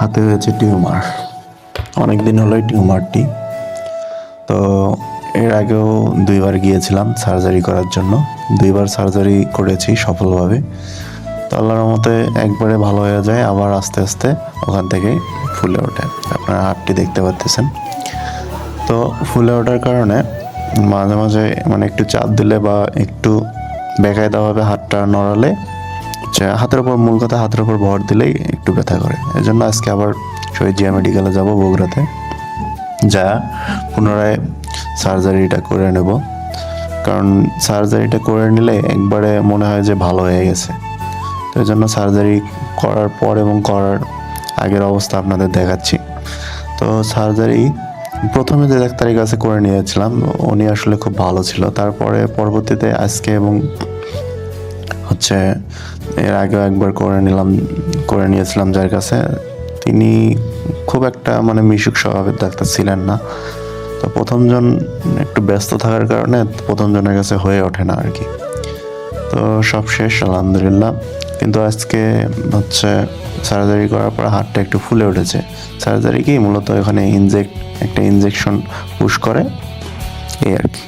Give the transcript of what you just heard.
হাতে হয়েছে টিউমার। অনেক দিন হলো টিউমারটি। তো এর আগেও দুইবার গিয়েছিলাম সার্জারি করার জন্য। দুইবার সার্জারি করেছি সফলভাবে। তো আল্লাহর মতে একবারে ভালো হয়ে যায়, আবার আস্তে আস্তে ওখান থেকে ফুলে ওঠে। আপনারা হাতটি দেখতে পাচ্ছেন। তো ফুলে ওঠার কারণে মাঝে মাঝে মানে একটু চাপ দিলে বা একটু বেকায়দাভাবে হাতটা নড়ালে হচ্ছে হাতের উপর মূল কথা হাতের উপর ভর দিলেই একটু ব্যথা করে। এই জন্য আজকে আবার শহীদ জিয়া মেডিকেলে যাব বগুড়াতে। যা পুনরায় সার্জারিটা করে নেব। কারণ সার্জারিটা করে নিলে একবারে মনে হয় যে ভালো হয়ে গেছে। তো এই জন্য সার্জারি করার পর এবং করার আগের অবস্থা আপনাদের দেখাচ্ছি। তো সার্জারি প্রথমে যে ডাক্তারের কাছে করে নিয়েছিলাম, উনি আসলে খুব ভালো ছিল। তারপরে পরবর্তীতে আজকে এবং হচ্ছে, এর আগেও একবার করে নিলাম, করে নিয়েছিলাম যার কাছে। তিনি খুব একটা মানে মিশুক স্বভাবের ডাক্তার ছিলেন না। তো প্রথমজন একটু ব্যস্ত থাকার কারণে প্রথমজনের কাছে হয়ে ওঠে না আর কি। তো সব শেষ, আলহামদুলিল্লাহ। কিন্তু আজকে হচ্ছে সার্জারি করার পর হাতটা একটু ফুলে উঠেছে। সার্জারি কি? মূলত এখানে ইনজেক্ট একটা ইনজেকশন পুশ করে। এই আর কি।